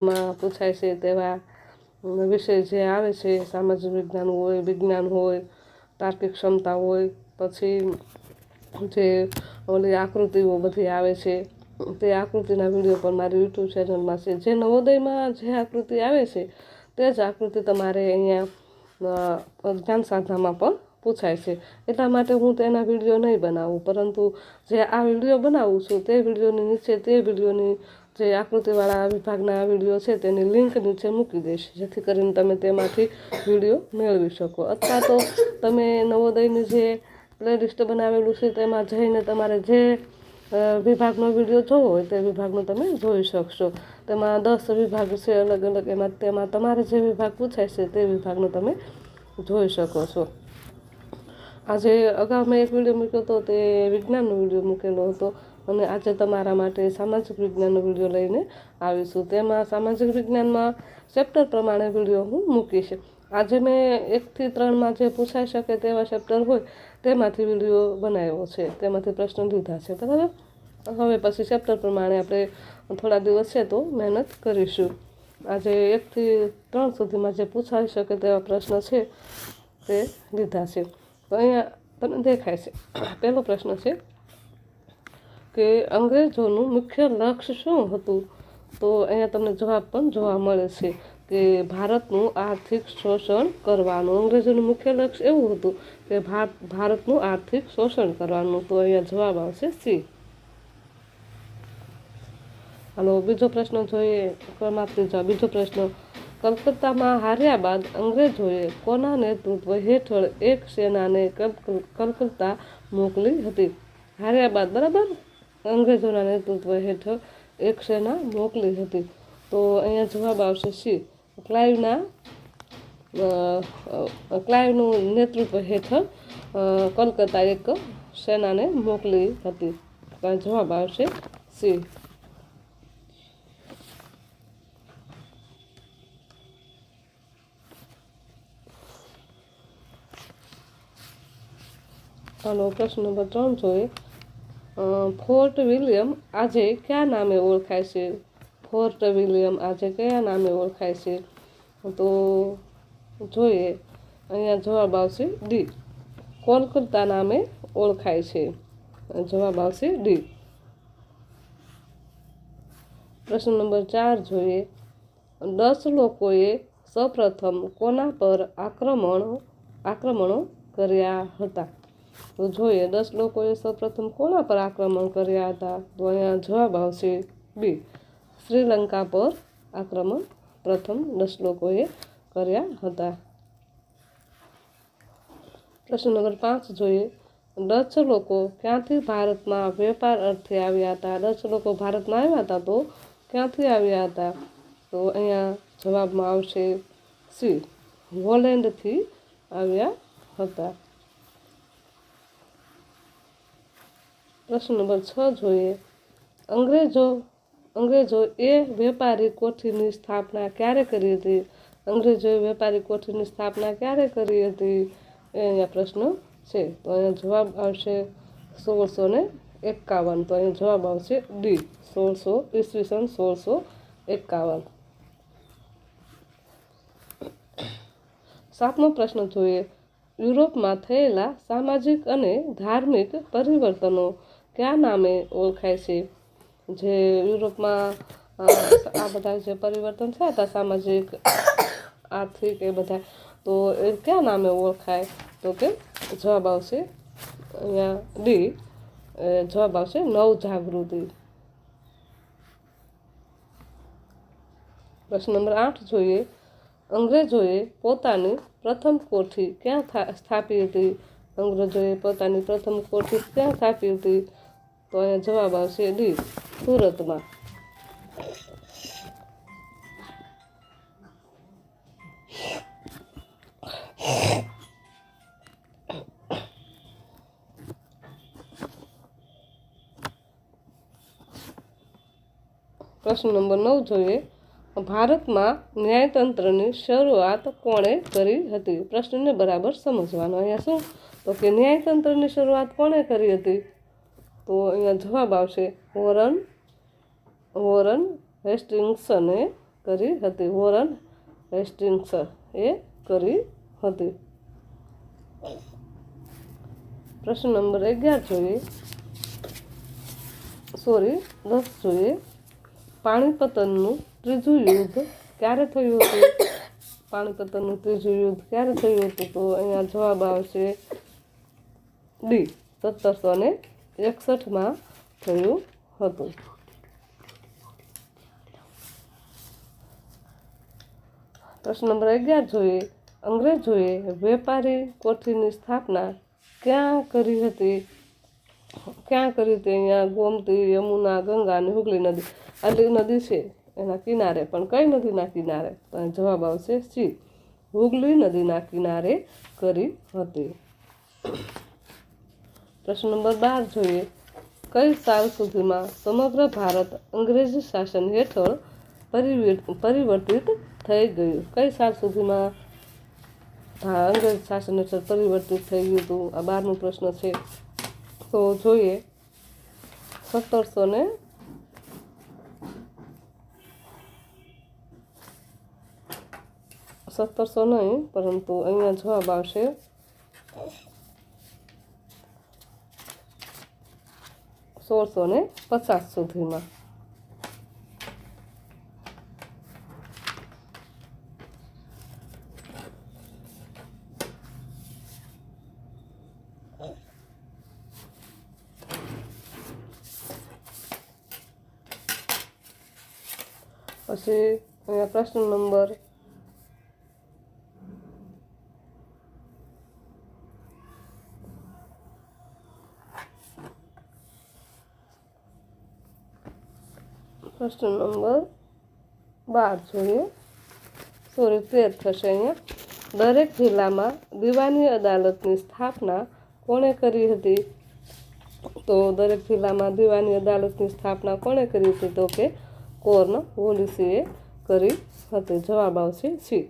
માં પૂછાય છે તેવા વિષય જે આવે છે, સામાજિક વિજ્ઞાન હોય વિજ્ઞાન હોય, તાર્કિક ક્ષમતા હોય, પછી જે ઓલી આકૃતિઓ બધી આવે છે, તે આકૃતિના વીડિયો પણ મારી યુટ્યુબ ચેનલમાં છે. જે નવોદયમાં જે આકૃતિ આવે છે, તે જ આકૃતિ તમારે અહીંયા જ્ઞાન સાધનામાં પણ પૂછાય છે. એટલા માટે હું તેના વીડિયો નહીં બનાવું, પરંતુ જે આ વીડિયો બનાવું છું, તે વિડીયોની નીચે તે વિડીયોની જે આકૃતિવાળા વિભાગના વીડિયો છે તેની લિંક નીચે મૂકી દઈશ, જેથી કરીને તમે તેમાંથી વીડિયો મેળવી શકો. અથવા તો તમે નવોદયની જે પ્લેલિસ્ટ બનાવેલું છે, તેમાં જઈને તમારે જે વિભાગનો વીડિયો જોવો હોય તે વિભાગનો તમે જોઈ શકશો. તેમાં દસ વિભાગ છે અલગ અલગ, એમાં તેમાં તમારે જે વિભાગ પૂછાય છે તે વિભાગનો તમે જોઈ શકો છો. આજે અગાઉ મેં એક વીડિયો મૂક્યો હતો તે વિજ્ઞાનનો વીડિયો મૂકેલો હતો. અને આજે તમારા માટે સામાજિક વિજ્ઞાનનો વીડિયો લઈને આવીશું. તેમાં સામાજિક વિજ્ઞાનમાં ચેપ્ટર પ્રમાણે વીડિયો હું મૂકીશ. આજે મેં એકથી ત્રણમાં જે પૂછાઈ શકે તેવા ચેપ્ટર હોય તેમાંથી વીડિયો બનાવ્યો છે. તેમાંથી પ્રશ્નો લીધા છે. બરાબર? હવે પછી ચેપ્ટર પ્રમાણે આપણે થોડા દિવસ છે તો મહેનત કરીશું. આજે એકથી ત્રણ સુધીમાં જે પૂછાઈ શકે તેવા પ્રશ્ન છે તે લીધા છે. તો અહીંયા તમને દેખાય છે. પહેલો પ્રશ્ન છે કે અંગ્રેજોનું મુખ્ય લક્ષ્ય શું હતું? તો અહીંયા તમને જવાબ પણ જોવા મળે છે કે ભારતનું આર્થિક શોષણ કરવાનું. અંગ્રેજોનું મુખ્ય લક્ષ્ય એવું હતું કે ભારતનું આર્થિક શોષણ કરવાનું. તો અહીંયા જવાબ આવશે સી હાલો, બીજો પ્રશ્ન જોઈએ. ક્રમાંકની જવાબ બીજો પ્રશ્ન. કલકત્તામાં હાર્યા બાદ અંગ્રેજોએ કોના નેતૃત્વ હેઠળ એક સેનાને કલકત્તા મોકલી હતી? હાર્યા બાદ બરાબર? અંગ્રેજોના નેતૃત્વ હેઠળ એક સેના મોકલી હતી. તો અહીંયા જવાબ આવશે સી. ક્લાઇવના ક્લાઇવનું નેતૃત્વ હેઠળ કલકત્તા એક સેનાને મોકલી હતી. જવાબ આવશે સી. આનો પ્રશ્ન નંબર ત્રણ જોઈએ. ફોર્ટ વિલિયમ આજે કયા નામે ઓળખાય છે? ફોર્ટ વિલિયમ આજે કયા નામે ઓળખાય છે? તો જોઈએ. અહીંયા જવાબ આવશે ડી. કોલકાતા નામે ઓળખાય છે? જવાબ આવશે ડી. પ્રશ્ન નંબર ચાર જોઈએ. દસ લોકોએ સૌપ્રથમ કોના પર આક્રમણો આક્રમણો કર્યા હતા? તો જોઈએ, દસ લોકોએ સૌપ્રથમ કોના પર આક્રમણ કર્યા હતા? તો અહીંયા જવાબ આવશે બી શ્રીલંકા પર આક્રમણ પ્રથમ દસ લોકોએ કર્યા હતા. પ્રશ્ન નંબર પાંચ જોઈએ. ડચ લોકો ક્યાંથી ભારતમાં વેપાર અર્થે આવ્યા હતા? ડચ લોકો ભારતમાં આવ્યા હતા તો ક્યાંથી આવ્યા હતા? તો અહીંયા જવાબમાં આવશે સી હોલેન્ડથી આવ્યા હતા. પ્રશ્ન નંબર છ જોઈએ. અંગ્રેજો અંગ્રેજો એ વેપારી કોઠીની સ્થાપના ક્યારે કરી હતી? અંગ્રેજોએ વેપારી કોઠીની સ્થાપના ક્યારે કરી હતી? એ અહીંયા પ્રશ્ન છે. તો અહીંયા જવાબ આવશે સોળસો ને એકાવન. તો અહીંયા જવાબ આવશે ડી, સોળસો ઈસવીસન સોળસો એકાવન. સાતમો પ્રશ્ન જોઈએ. યુરોપમાં થયેલા સામાજિક અને ધાર્મિક પરિવર્તનો કયા નામે ઓળખાય છે? જે યુરોપમાં આ બધા જે પરિવર્તન થયા હતા, સામાજિક, આર્થિક એ બધા, તો એ કયા નામે ઓળખાય? તો કે જવાબ આવશે અહીંયા ડી જવાબ આવશે નવ જાગૃતિ પ્રશ્ન નંબર આઠ જોઈએ. અંગ્રેજોએ પોતાની પ્રથમ કોઠી ક્યાં સ્થાપી હતી? અંગ્રેજોએ પોતાની પ્રથમ કોઠી ક્યાં સ્થાપી હતી? તો અહીંયા જવાબ આવશે ડી સુરતમાં. પ્રશ્ન નંબર નવ જોઈએ. ભારતમાં ન્યાયતંત્રની શરૂઆત કોણે કરી હતી? પ્રશ્નને બરાબર સમજવાનો અહીંયા શું? તો કે ન્યાયતંત્રની શરૂઆત કોણે કરી હતી? તો અહીંયા જવાબ આવશે વોરન વોરન હેસ્ટિંગ્સને કરી હતી. વોરન હેસ્ટિંગ્સ એ કરી હતી. પ્રશ્ન નંબર અગિયાર જોઈએ. સોરી, દસ જોઈએ. પાણીપતનનું ત્રીજું યુદ્ધ ક્યારે થયું હતું? પાણીપતનનું ત્રીજું યુદ્ધ ક્યારે થયું હતું? તો અહીંયા જવાબ આવશે ડી, સત્તરસો ને એકસઠમાં થયું હતું. પ્રશ્ન નંબર અગિયાર જોઈએ, અંગ્રેજોએ વેપારી કોઠીની સ્થાપના ક્યાં કરી હતી? ક્યાં કરી હતી? અહીંયા ગોમતી, યમુના, ગંગા અને હુગલી નદી. આટલી નદી છે, એના કિનારે, પણ કઈ નદીના કિનારે? તો જવાબ આવશે સી. હુગલી નદીના કિનારે કરી હતી. પ્રશ્ન નંબર બાર જોઈએ. કઈ સાલ સુધીમાં સમગ્ર ભારત અંગ્રેજી શાસન હેઠળ પરિવર્ત- પરિવર્તિત થઈ ગયું? કઈ સાલ સુધીમાં અંગ્રેજ શાસન હેઠળ પરિવર્તિત થઈ ગયું હતું? આ બારનો પ્રશ્ન છે. તો જોઈએ. સત્તરસો ને સત્તરસો નહીં, પરંતુ અહીંયા જવાબ આવશે. સોળસો ને પચાસ સુધીમાં. પછી અહીંયા પ્રશ્ન નંબર પ્રશ્ન નંબર બાર જોઈએ. સોરી તેર થશે અહીંયા. દરેક જિલ્લામાં દીવાની અદાલતની સ્થાપના કોણે કરી હતી? તો દરેક જિલ્લામાં દીવાની અદાલતની સ્થાપના કોણે કરી હતી? તો કે કોર્ન વોલિસીએ કરી હતી. જવાબ આવશે સી.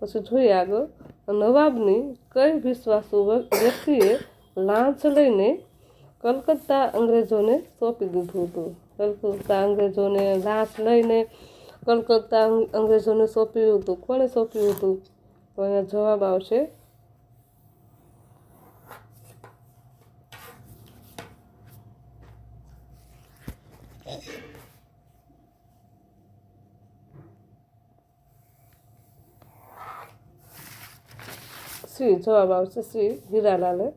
પછી જોઈએ આગળ. નવાબની કઈ વિશ્વાસુ વ્યક્તિએ લાંચ લઈને કલકત્તા અંગ્રેજોને સોંપી દીધું હતું. કલકત્તા અંગ્રેજોને લાશ લઈને કલકત્તા અંગ્રેજોને સોંપ્યું હતું. કોણે સોંપ્યું હતું? તો અહીંયા જવાબ આવશે. શ્રી, જવાબ આવશે શ્રી હીરાલાલે.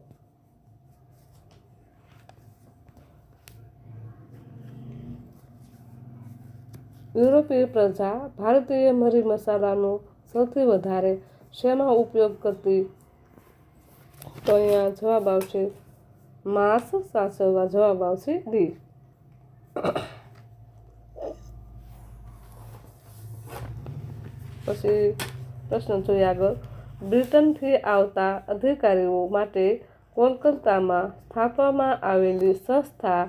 યુરોપીય પ્રજા ભારતીય મરી મસાલાનો સૌથી વધારે શેમાં ઉપયોગ કરતી? તો અહીંયા જવાબ આવશે માંસ સાચવવા જવાબ આવશે ડી. પછી પ્રશ્ન જોઈએ આગળ. બ્રિટનથી આવતા અધિકારીઓ માટે કોલકાતામાં સ્થાપવામાં આવેલી સંસ્થા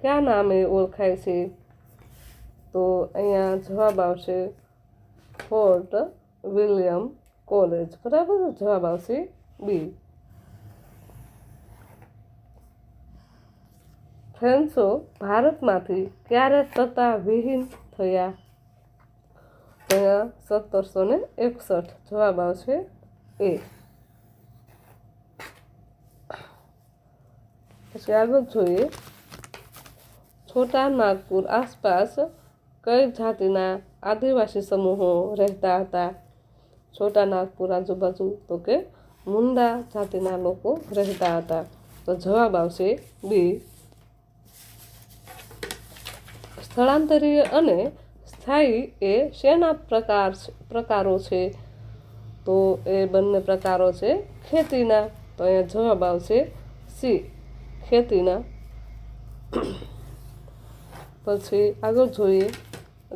કયા નામે ઓળખાય છે? તો અહીંયા જવાબ આવશે ફોર્ટ વિલિયમ કોલેજ. બરાબર? જવાબ આવશે બી ફ્રેન્ચો ભારતમાંથી ક્યારે સત્તા વિહીન થયા? અહીંયા સત્તરસો ને એકસઠ. જવાબ આવશે એ પછી આગળ જોઈએ. છોટા નાગપુર આસપાસ કઈ જાતિના આદિવાસી સમૂહો રહેતા હતા? છોટા નાગપુર આજુબાજુ તો કે મુંડા જાતિના લોકો રહેતા હતા. તો જવાબ આવશે બી. સ્થળાંતરીય અને સ્થાયી એ શેના પ્રકાર પ્રકારો છે? તો એ બંને પ્રકારો છે. ખેતીના, તો અહીંયા જવાબ આવશે સી. ખેતીના. પછી આગળ જોઈએ.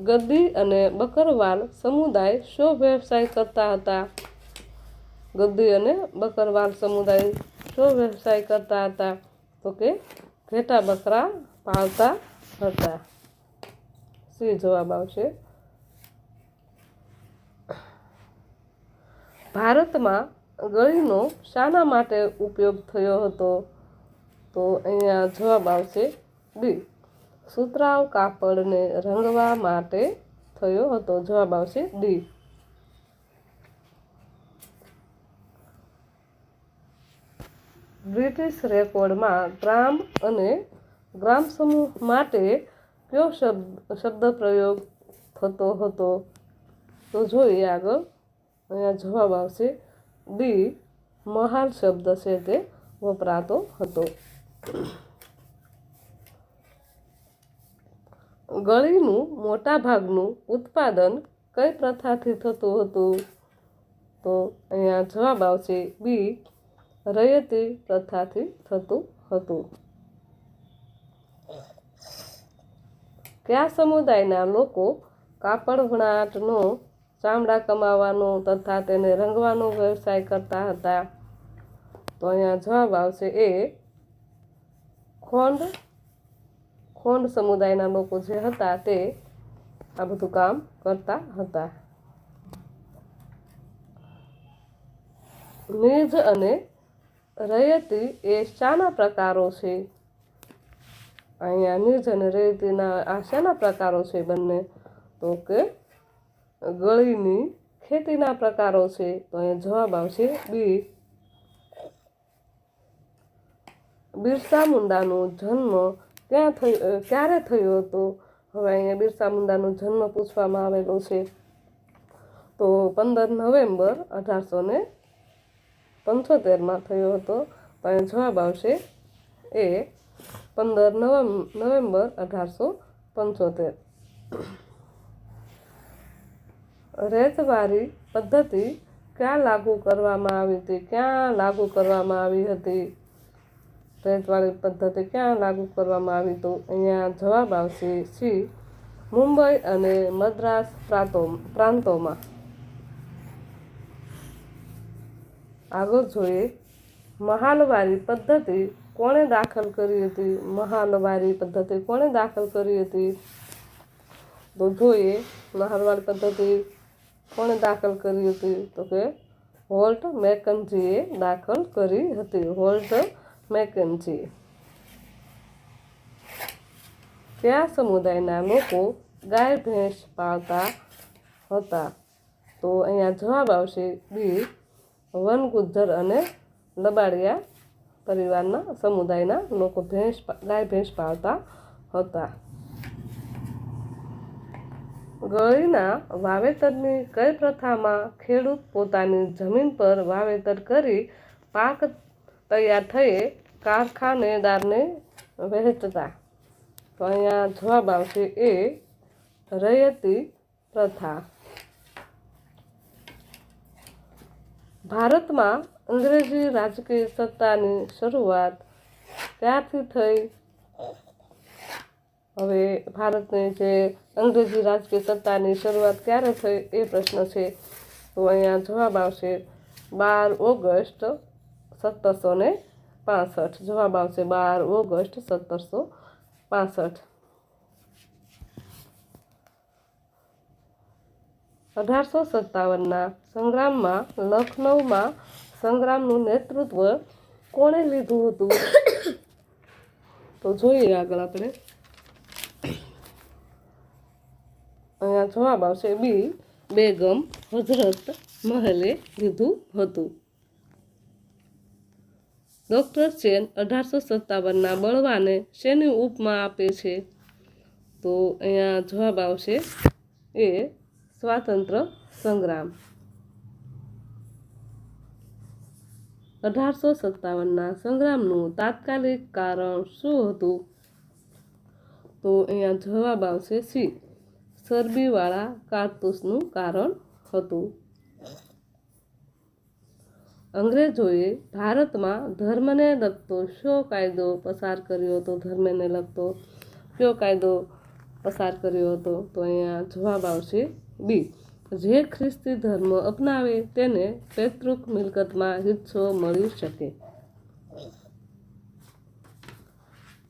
ગદ્દી અને બકરવાલ સમુદાય શો વ્યવસાય કરતા હતા? ગદ્દી અને બકરવાલ સમુદાય શો વ્યવસાય કરતા હતા? તો કે ઘેટા બકરા પાળતા હતા. સી જવાબ આવશે? ભારતમાં ગળીનો શાના માટે ઉપયોગ થયો હતો? તો અહીંયા જવાબ આવશે બી. સુતરાઉ કાપડને રંગવા માટે થયો હતો. જવાબ આવશે ડી બ્રિટિશ રેકોર્ડમાં ગ્રામ અને ગ્રામ સમૂહ માટે કયો શબ્દ શબ્દ પ્રયોગ થતો હતો? તો જોઈએ આગળ. અહીંયા જવાબ આવશે ડી મહાલ શબ્દ છે તે વપરાતો હતો. ગળીનું મોટા ભાગનું ઉત્પાદન કઈ પ્રથાથી થતું હતું? તો અહીંયા જવાબ આવશે બી, રયતી પ્રથાથી થતું હતું. કયા સમુદાયના લોકો કાપડ વણાટનો, ચામડા કમાવાનો તથા તેને રંગવાનો વ્યવસાય કરતા હતા? તો અહીંયા જવાબ આવશે એ, ખોંડ ખોંડ સમુદાયના લોકો જે હતા તે આ બધું કામ કરતા હતા. નિજ અને રયતી એ શાના પ્રકારો છે? અહીંયા નિજ અને રયતીના આ શાના પ્રકારો છે બંને? તો કે ગળીની ખેતીના પ્રકારો છે? તો અહીંયા જવાબ આવશે બી. બિરસા મુંડાનો જન્મ ક્યાં થયો ક્યારે થયો હતો? હવે અહીંયા બિરસા મુંડાનો જન્મ પૂછવામાં આવેલો છે. તો પંદર નવેમ્બર અઢારસો ને પંચોતેરમાં થયો હતો. તો અહીંયા જવાબ આવશે એ પંદર નવેમ્બર અઢારસો પંચોતેર. રેતવારી પદ્ધતિ ક્યાં લાગુ કરવામાં આવી હતી? ક્યાં લાગુ કરવામાં આવી હતી? રેતવાળી પદ્ધતિ ક્યાં લાગુ કરવામાં આવી તો અહીંયા જવાબ આવશે શ્રી મુંબઈ અને મદ્રાસ પ્રાંતો પ્રાંતોમાં. આગળ જોઈએ, મહાલવારી પદ્ધતિ કોણે દાખલ કરી હતી? મહાલવારી પદ્ધતિ કોણે દાખલ કરી હતી? તો જોઈએ, મહાલવારી પદ્ધતિ કોણે દાખલ કરી હતી? તો કે હોલ્ટ મેકન્જીએ દાખલ કરી હતી. હોલ્ટ મેકન્જી કયા સમુદાયના લોકો ગાય, ભેંસ પાળતા હતા. તો અહીંયા જવાબ આવશે બી વન ગુજ્જર અને લબાડિયા પરિવારના સમુદાયના લોકો ભેંસ ગાય, ભેંસ પાળતા હતા. ગળીના વાવેતરની કઈ પ્રથામાં ખેડૂત પોતાની જમીન પર વાવેતર કરી પાક તૈયાર થયે કારખાનેદારને વહેંચતા. તો અહીંયા જવાબ આવશે એ, રયતી પ્રથા. ભારતમાં અંગ્રેજી રાજકીય સત્તાની શરૂઆત ક્યારથી થઈ. હવે ભારતની જે અંગ્રેજી રાજકીય સત્તાની શરૂઆત ક્યારે થઈ એ પ્રશ્ન છે. તો અહીંયા જવાબ આવશે બાર ઓગસ્ટ સત્તરસો ને પાસઠ જવાબ આવશે બાર ઓગસ્ટ સત્તરસો પાસઠ અઢારસો સત્તાવનના સંગ્રામમાં લખનૌમાં સંગ્રામનું નેતૃત્વ કોણે લીધું હતું તો જોઈએ આગળ આપણે અહીંયા જવાબ આવશે બી બેગમ હજરત મહલે લીધું હતું ડૉક્ટર સેન અઢારસો સત્તાવનના બળવાને શેની ઉપમા આપે છે? તો અહીંયા જવાબ આવશે એ સ્વાતંત્ર્ય સંગ્રામ. અઢારસો સત્તાવનના સંગ્રામનું તાત્કાલિક કારણ શું હતું? તો અહીંયા જવાબ આવશે સી. ચરબીવાળા કારતૂસનું કારણ હતું. અંગ્રેજોએ ભારતમાં ધર્મને લગતો શો કાયદો પસાર કર્યો હતો. ધર્મને લગતો કયો કાયદો પસાર કર્યો હતો. તો અહીંયા જવાબ આવશે બી. જે ખ્રિસ્તી ધર્મ અપનાવે તેને પૈતૃક મિલકતમાં હિસ્સો મળી શકે.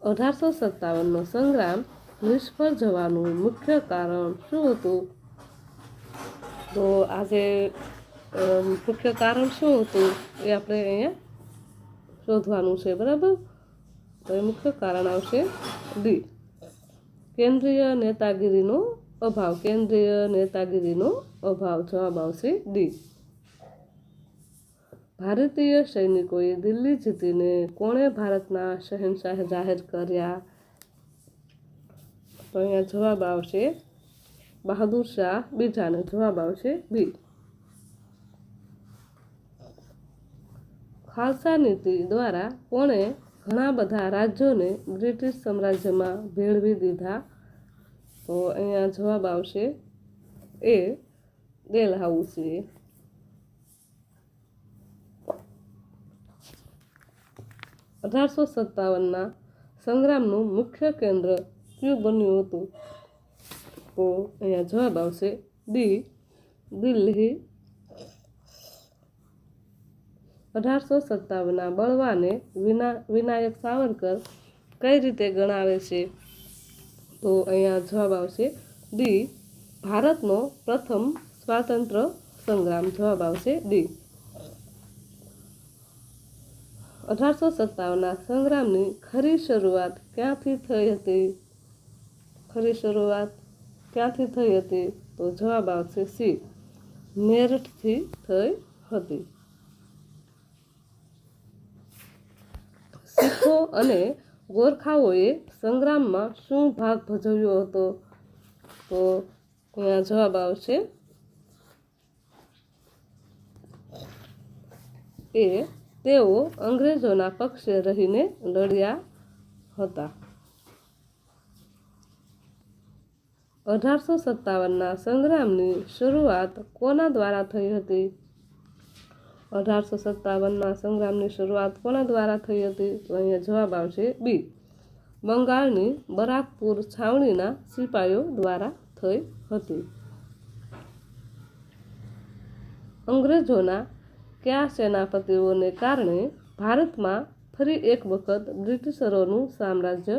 અઢારસો સત્તાવનનો સંગ્રામ નિષ્ફળ જવાનું મુખ્ય કારણ શું હતું? તો આજે મુખ્ય કારણ શું હતું એ આપણે અહીંયા શોધવાનું છે, બરાબર? તો એ મુખ્ય કારણ આવશે ડી કેન્દ્રીય નેતાગીરીનો અભાવ. કેન્દ્રીય નેતાગીરીનો અભાવ જવાબ આવશે ડી ભારતીય સૈનિકોએ દિલ્હી જીતીને કોણે ભારતના શહેનશાહ જાહેર કર્યા? તો અહીંયા જવાબ આવશે બહાદુર શાહ, બીજાને જવાબ આવશે બી ખાલસા નીતિ દ્વારા કોણે ઘણા બધા રાજ્યોને બ્રિટિશ સામ્રાજ્યમાં ભેળવી દીધા. તો અહીંયા જવાબ આવશે એ ડેલહાઉસીએ અઢારસો સત્તાવનના સંગ્રામનું મુખ્ય કેન્દ્ર કયું બન્યું હતું? તો અહીંયા જવાબ આવશે ડી દિલ્હી અઢારસો સત્તાવનના બળવાને વિના, વિનાયક સાવરકર કઈ રીતે ગણાવે છે? તો અહીંયા જવાબ આવશે ડી. ભારતનો પ્રથમ સ્વાતંત્ર્ય સંગ્રામ. જવાબ આવશે ડી. અઢારસો સત્તાવનના સંગ્રામની ખરી શરૂઆત ક્યાંથી થઈ હતી? ખરી શરૂઆત ક્યાંથી થઈ હતી? તો જવાબ આવશે સી. મેરઠથી થઈ હતી. અને ગોરખાઓએ સંગ્રામમાં શું ભાગ ભજવ્યો હતો? તો અહીંયા જવાબ આવશે. એ, તેઓ અંગ્રેજોના પક્ષે રહીને લડ્યા હતા. અઢારસો સત્તાવનના સંગ્રામની શરૂઆત કોના દ્વારા થઈ હતી? અઢારસો સત્તાવનના સંગ્રામની શરૂઆત કોના દ્વારા થઈ હતી? તો અહીંયા જવાબ આવશે બી. બંગાળની બરાકપુર છાવણીના સિપાઈઓ દ્વારા થઈ હતી. અંગ્રેજોના કયા સેનાપતિઓને કારણે ભારતમાં ફરી એક વખત બ્રિટિશરોનું સામ્રાજ્ય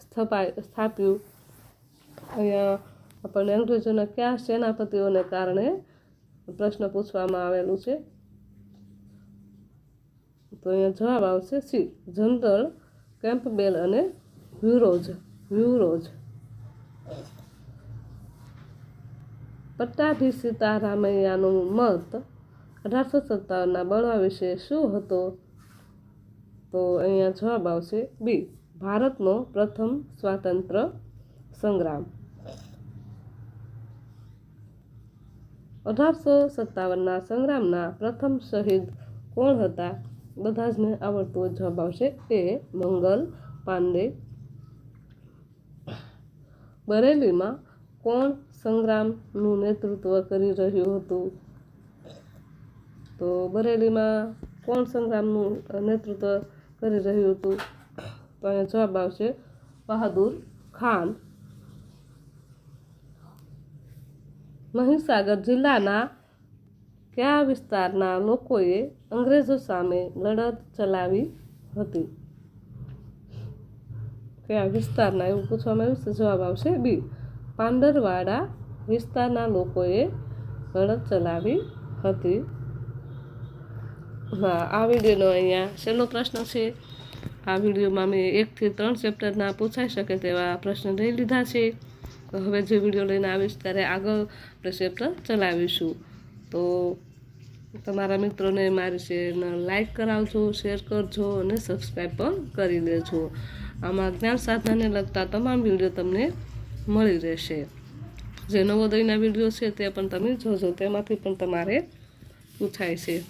સ્થપાય, સ્થાપ્યું? અહીંયા આપણને અંગ્રેજોના કયા સેનાપતિઓને કારણે પ્રશ્ન પૂછવામાં આવેલું છે? તો અહીંયા જવાબ આવશે સી. જનરલ કેમ્પબેલ અને વ્યુરોજ. વ્યુરોજ. પટ્ટાભી સીતારામૈયાનું મત અઢારસો સત્તાવનના બળવા વિશે શું હતો? તો અહીંયા જવાબ આવશે બી. ભારતનો પ્રથમ સ્વાતંત્ર સંગ્રામ. અઢારસો સત્તાવનના સંગ્રામના પ્રથમ શહીદ કોણ હતા? બધા જ ને આવડતો જવાબ આવશે. એ મંગલ પાંડે. બરેલીમાં કોણ સંગ્રામનું નેતૃત્વ કરી રહ્યું હતું? તો બરેલીમાં કોણ સંગ્રામનું નેતૃત્વ કરી રહ્યું હતું? તો અહીંયા જવાબ આવશે બહાદુર ખાન. મહીસાગર જિલ્લાના કયા વિસ્તારના લોકોએ અંગ્રેજો સામે લડત ચલાવી હતી. કયા વિસ્તારના એવું પૂછવામાં આવ્યું છે, જવાબ આવશે. બી. પાંડરવાડા વિસ્તારના લોકોએ લડત ચલાવી હતી. હા, આ વિડીયોનો અહીંયા છેલ્લો પ્રશ્ન છે. આ વિડીયોમાં મેં એકથી ત્રણ ચેપ્ટરના પૂછાઈ શકે તેવા પ્રશ્ન લઈ લીધા છે. હવે જે વીડિયો લઈને આવીશ, ત્યારે આગળ આપણે ચેપ્ટર ચલાવીશું. તો તમારા મિત્રોને મારી શેરને લાઈક કરાવજો શેર કરજો અને સબસ્ક્રાઈબ પણ કરી દેજો. આમાં જ્ઞાન સાધનાને લગતા તમામ વીડિયો તમને મળી રહેશે. જે નવોદયના વીડિયો છે તે પણ તમે જોજો, તેમાંથી પણ તમારે પૂછાય છે.